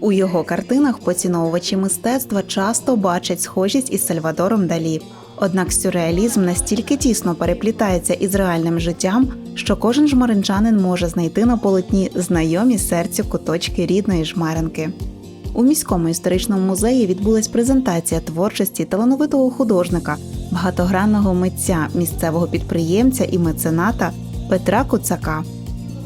У його картинах поціновувачі мистецтва часто бачать схожість із Сальвадором Далі. Однак сюрреалізм настільки тісно переплітається із реальним життям, що кожен жмаринчанин може знайти на полотні знайомі серцю куточки рідної жмеринки. У міському історичному музеї відбулась презентація творчості талановитого художника, багатогранного митця, місцевого підприємця і мецената Петра Куцака.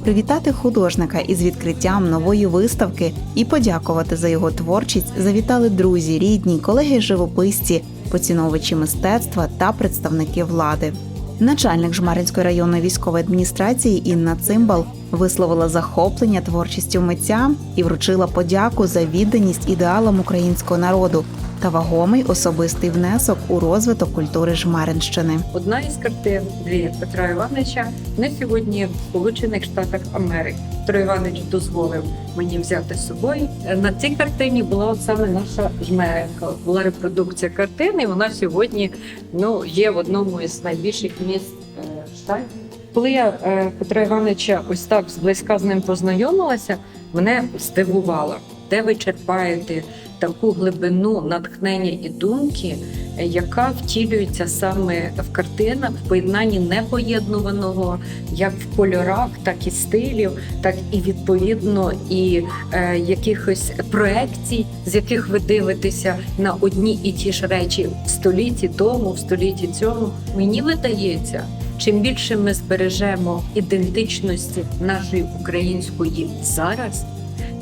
Привітати художника із відкриттям нової виставки і подякувати за його творчість завітали друзі, рідні, колеги-живописці, поціновувачі мистецтва та представники влади. Начальник Жмаринської районної військової адміністрації Інна Цимбал висловила захоплення творчістю митця і вручила подяку за відданість ідеалам українського народу та вагомий особистий внесок у розвиток культури Жмаринщини. Одна із картин дві Петра Івановича на сьогодні в Сполучених Штатах Америки. Петро Іванович дозволив мені взяти з собою. На цій картині була саме наша жмеренка. Була репродукція картини. Вона сьогодні ну є в одному із найбільших міст е, штатів. Коли я е, Петра Івановича ось так зблизька з ним познайомилася, мене здивувало, де ви черпаєте таку глибину натхнення і думки, яка втілюється саме в картинах в поєднанні непоєднуваного як в кольорах, так і стилів, так і відповідно і е, якихось проекцій, з яких ви дивитеся на одні і ті ж речі в столітті тому, в столітті цьому. Мені видається, чим більше ми збережемо ідентичності нашої української зараз,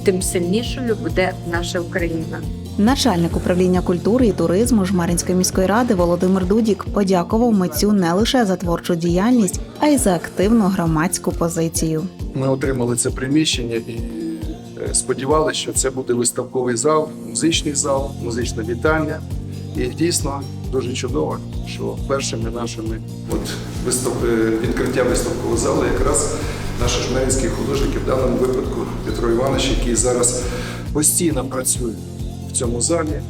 тим сильнішою буде наша Україна. Начальник управління культури і туризму Жмаринської міської ради Володимир Дудік подякував митцю не лише за творчу діяльність, а й за активну громадську позицію. Ми отримали це приміщення і е, сподівалися, що це буде виставковий зал, музичний зал, музична вітальня. І дійсно дуже чудово, що першими нашими от вистав... е, відкриття виставкового залу якраз наші жмеринські художники, в даному випадку Петро Іванович, який зараз постійно працює в цьому залі,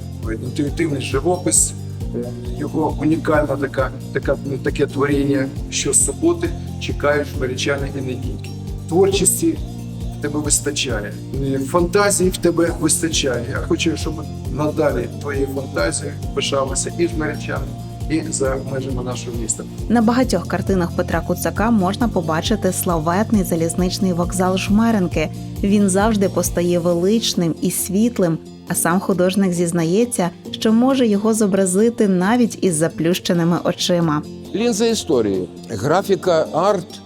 інтуїтивний живопис, е, його унікальна така, така, таке творіння, що суботи чекають жмеричани і не тільки. Творчості в тебе вистачає, е, фантазії в тебе вистачає. Я хочу, щоб надалі твоєю фантазією пишалися і жмеричани, і за межами нашого міста. На багатьох картинах Петра Куцака можна побачити славетний залізничний вокзал Жмеренки. Він завжди постає величним і світлим. А сам художник зізнається, що може його зобразити навіть із заплющеними очима. Лінза історії, графіка, арт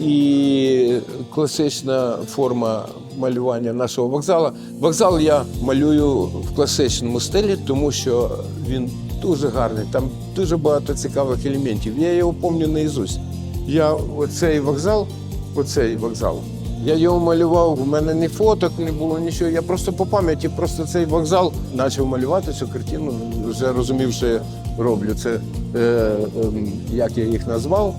і класична форма малювання нашого вокзалу. Вокзал я малюю в класичному стилі, тому що він дуже гарний. Там дуже багато цікавих елементів. Я його пам'ятаю наізусть. Я оцей вокзал, оцей вокзал. Я його малював, у мене ні фоток не було, нічого. Я просто по пам'яті, просто цей вокзал почав малювати цю картину, вже розумів, що я роблю. Це е, ем, як я їх назвав.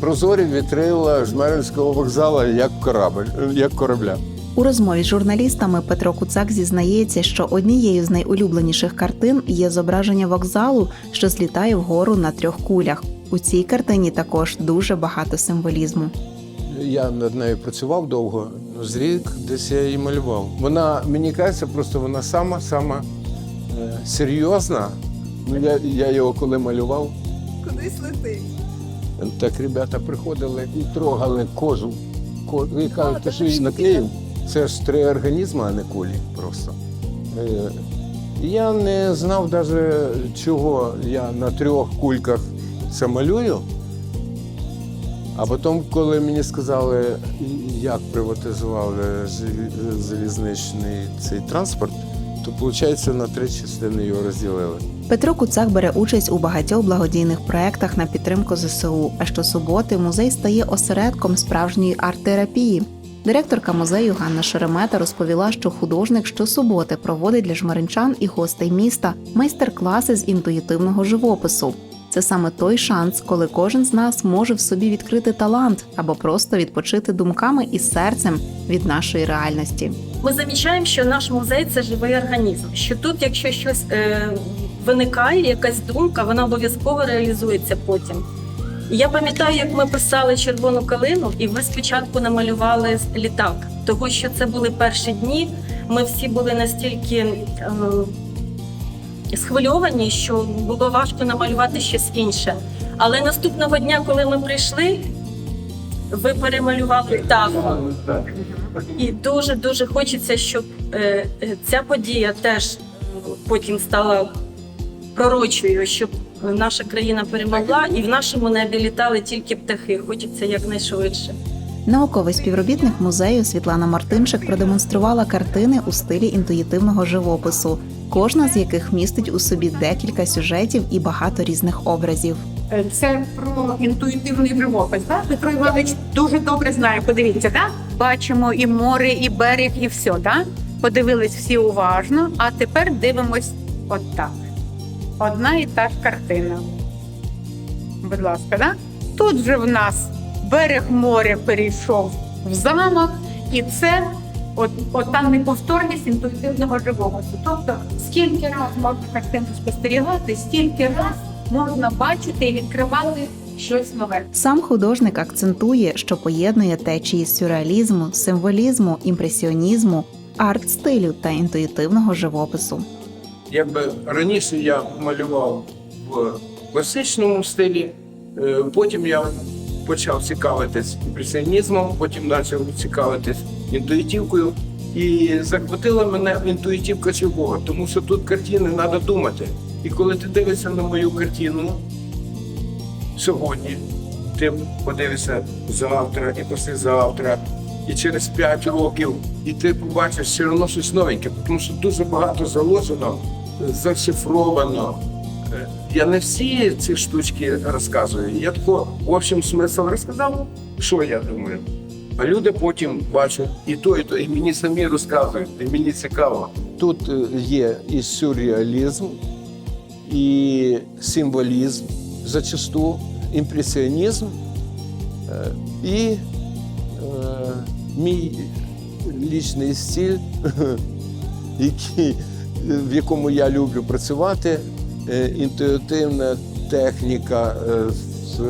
Прозорі вітрила Жмеринського вокзалу як корабль, як корабля. У розмові з журналістами Петро Куцак зізнається, що однією з найулюбленіших картин є зображення вокзалу, що злітає вгору на трьох кулях. У цій картині також дуже багато символізму. Я над нею працював довго, з рік десь я її малював. Вона, мені кажеться, просто вона сама, сама е, серйозна. Ну, я, я його коли малював, Кудись летить. так ребята приходили і трогали кожу. Ко- І кажуть, ти що її наклеїв? Це ж три організми, а не кулі просто. Е, Я не знав навіть, чого я на трьох кульках це малюю. А потім, коли мені сказали, як приватизували залізничний цей транспорт, то виходить на три частини його розділили. Петро Куцак бере участь у багатьох благодійних проєктах на підтримку ЗСУ. А щосуботи музей стає осередком справжньої арт-терапії. Директорка музею Ганна Шеремета розповіла, що художник щосуботи проводить для жмаринчан і гостей міста майстер-класи з інтуїтивного живопису. Це саме той шанс, коли кожен з нас може в собі відкрити талант або просто відпочити думками і серцем від нашої реальності. Ми замічаємо, що наш музей це живий організм. Що тут, якщо щось е, виникає, якась думка, вона обов'язково реалізується потім. Я пам'ятаю, як ми писали червону калину, і ви спочатку намалювали літак, тому що це були перші дні. ми всі були настільки е, схвильовані, що було важко намалювати щось інше. Але наступного дня, коли ми прийшли, ви перемалювали птаху. І дуже дуже хочеться, щоб е, ця подія теж потім стала пророчою, щоб наша країна перемогла і в нашому небі літали тільки птахи. Хочеться якнайшвидше. Науковий співробітник музею Світлана Мартинчик продемонструвала картини у стилі інтуїтивного живопису, кожна з яких містить у собі декілька сюжетів і багато різних образів. Е, Це про інтуїтивний живопис. Так? Петро Іванович дуже добре знає. Подивіться, так? бачимо і море, і берег, і все. Так? Подивились всі уважно, а тепер дивимось от так. Одна і та ж картина. Будь ласка, так? Тут же в нас берег моря перейшов в замок, і це от, от та неповторність інтуїтивного живопису. Тобто, скільки раз можна картину спостерігати, стільки раз можна бачити і відкривати щось нове. Сам художник акцентує, що поєднує течії сюрреалізму, символізму, імпресіонізму, арт-стилю та інтуїтивного живопису. Якби раніше я малював в класичному стилі, е, потім я почав цікавитись імпресіонізмом, потім почав цікавитись інтуїтивкою. І захватила мене інтуїтивка чого? Тому що тут картини треба думати. І коли ти дивишся на мою картину сьогодні, ти подивишся завтра і післязавтра, і через 5 років, і ти побачиш все одно щось новеньке, тому що дуже багато заложено, зашифровано. Я не всі ці штучки розказую. Я тако, в общем, смисл розказав, що я думаю. А люди потім бачать і то, і то, і мені самі розказують, і мені цікаво. Тут е, є і сюрреалізм, і символізм, зачасту імпресіонізм, е, і е, мій лічний стиль, який, в якому я люблю працювати, е, інтуїтивна техніка е, з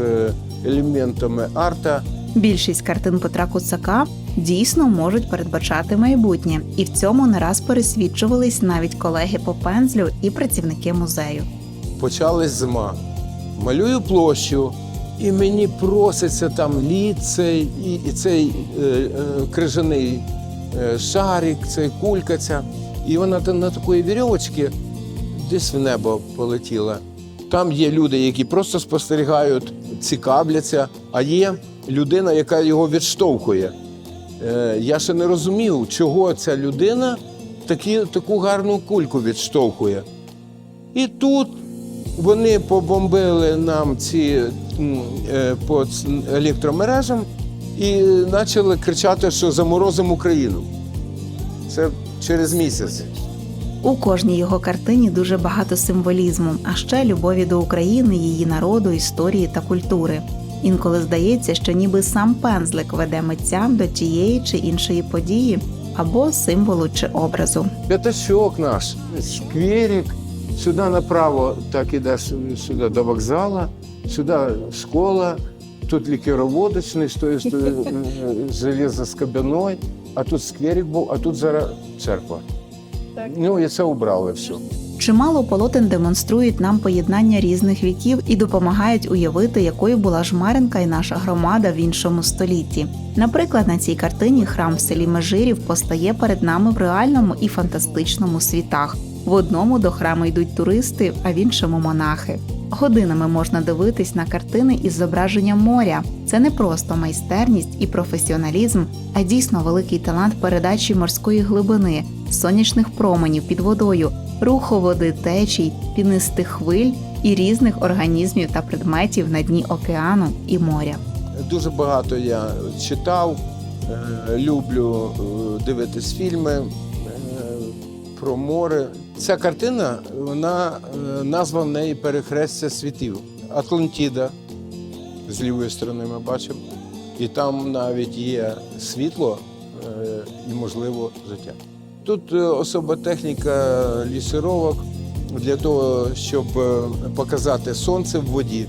елементами арта. Більшість картин Петра Куцака дійсно можуть передбачати майбутнє, і в цьому не раз пересвідчувались навіть колеги по пензлю і працівники музею. почалась зима. Малюю площу, і мені проситься там лід цей, і, і цей е, е, крижаний е, шарик, цей кулька ця. І вона на такої вірьовочці десь в небо полетіла. Там є люди, які просто спостерігають, цікавляться, а є людина, яка його відштовхує. Е, я ще не розумів, чого ця людина такі, таку гарну кульку відштовхує. І тут вони побомбили нам ці е, по електромережам і почали кричати, що заморозимо Україну. Це через місяць. У кожній його картині дуже багато символізму, а ще любові до України, її народу, історії та культури. Інколи здається, що ніби сам пензлик веде митця до тієї чи іншої події або символу чи образу. П'ятачок наш, скверик, сюди направо так ідеш сюди до вокзалу, сюди школа, тут лікероводочний, з тої сторони железоскобяной, а тут скверик був, а тут зараз церква. Так. Ну і це убрали все. Чимало полотен демонструють нам поєднання різних віків і допомагають уявити, якою була жмеренка і наша громада в іншому столітті. Наприклад, на цій картині храм в селі Межирів постає перед нами в реальному і фантастичному світах. В одному до храму йдуть туристи, а в іншому монахи. Годинами можна дивитись на картини із зображенням моря. Це не просто майстерність і професіоналізм, а дійсно великий талант передачі морської глибини, сонячних променів під водою, руху води течій, пінистих хвиль і різних організмів та предметів на дні океану і моря. Дуже багато я читав, е, люблю е, дивитись фільми е, про море. Ця картина, вона е, назва в неї перехрестя світів. Атлантіда з лівої сторони ми бачимо. І там навіть є світло е, і, можливо, життя. Тут е, особа техніка лісировок для того, щоб показати сонце в воді.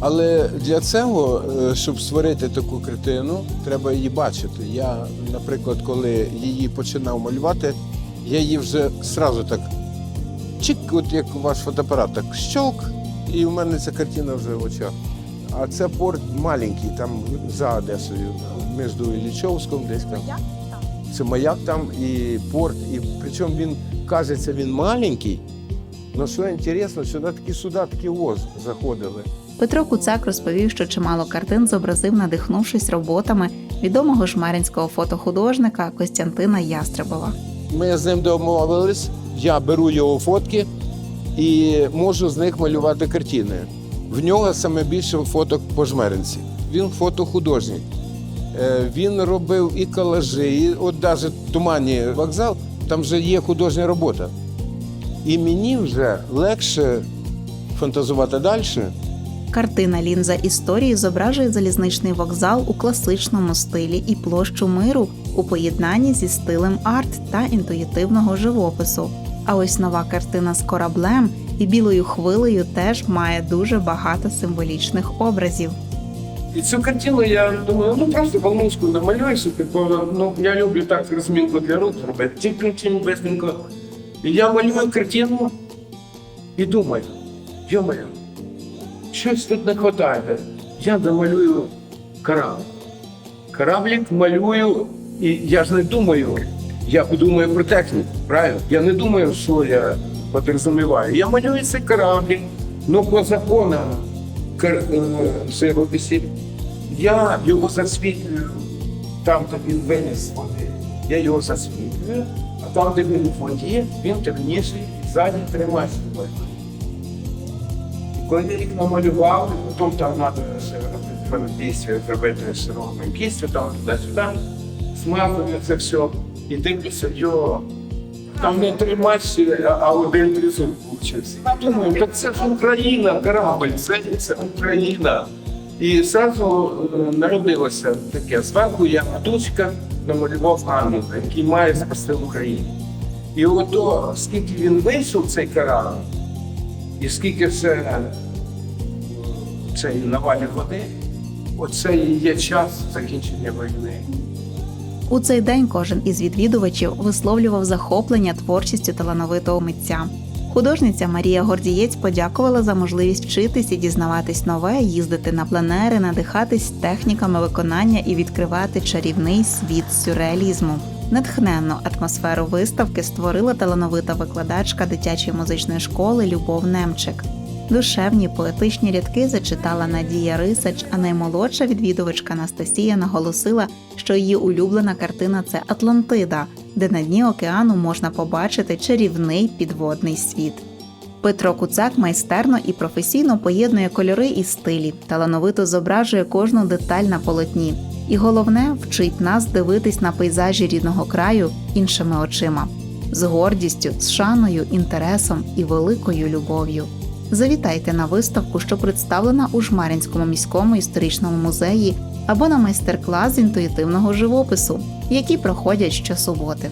Але для цього, щоб створити таку картину, треба її бачити. Я, наприклад, коли її починав малювати, Я її вже сразу так чик, от як ваш фотоапарат, так щелк, і в мене ця картина вже в очах. А це порт маленький, там за Одесою, між Іллічовськом десь там. Це маяк там і порт, і причому він кажеться, він маленький. але що інтересно, сюди такі суда, такі воз заходили. Петро Куцак розповів, що чимало картин зобразив, надихнувшись роботами відомого жмеринського фотохудожника Костянтина Ястребова. Ми з ним домовились, я беру його фотки і можу з них малювати картини. В нього саме більше фоток по жмеринці. Він фотохудожник. Е, Він робив і колажі, і от навіть туманні вокзал, там вже є художня робота. І мені вже легше фантазувати далі. Картина Лінза історії зображує залізничний вокзал у класичному стилі і площу миру у поєднанні зі стилем арт та інтуїтивного живопису. А ось нова картина з кораблем і білою хвилею теж має дуже багато символічних образів. І цю картину я думаю, ну просто волнушку намалюю собі, бо ну, я люблю так розмінку для рук робити, тільки тим бесненько. І я малюю картину і думаю, йомаю, щось тут не вистачає. Я домалюю корабль. Кораблик малюю, і я ж не думаю, я думаю про техніку, правильно? Я не думаю, що я підрозуміваю. Я малюю цей кораблик, ну по законам кар- е. Я його засвітлюю там, де він виніс води. Я його засвітлюю, а там, де він в воді, він темніший і ззаді тримає. І коли я їх намалював, потім там треба зробити широкою кістю, там туди-сюди, смазую це все і дивлюся, йо, там не три матчі, а- один тризуб получився. Я думаю, це ж Україна, корабль, це, це Україна. І зразу е, народилося таке. Зверху я тучка намалював ангела, який має спасти Україну. І ото, скільки він вийшов цей корабль, і скільки це е, цей навалі води, оце і є час закінчення війни. У цей день кожен із відвідувачів висловлював захоплення творчістю талановитого митця. Художниця Марія Гордієць подякувала за можливість вчитись і дізнаватись нове, їздити на пленери, надихатись техніками виконання і відкривати чарівний світ сюрреалізму. Натхненну атмосферу виставки створила талановита викладачка дитячої музичної школи Любов Немчик. Душевні поетичні рядки зачитала Надія Рисач, а наймолодша відвідувачка Анастасія наголосила, що її улюблена картина це Атлантида, де на дні океану можна побачити чарівний підводний світ. Петро Куцак майстерно і професійно поєднує кольори і стилі, талановито зображує кожну деталь на полотні. І головне вчить нас дивитись на пейзажі рідного краю іншими очима, з гордістю, з шаною, інтересом і великою любов'ю. Завітайте на виставку, що представлена у Жмаринському міському історичному музеї, або на майстер-клас з інтуїтивного живопису, які проходять щосуботи.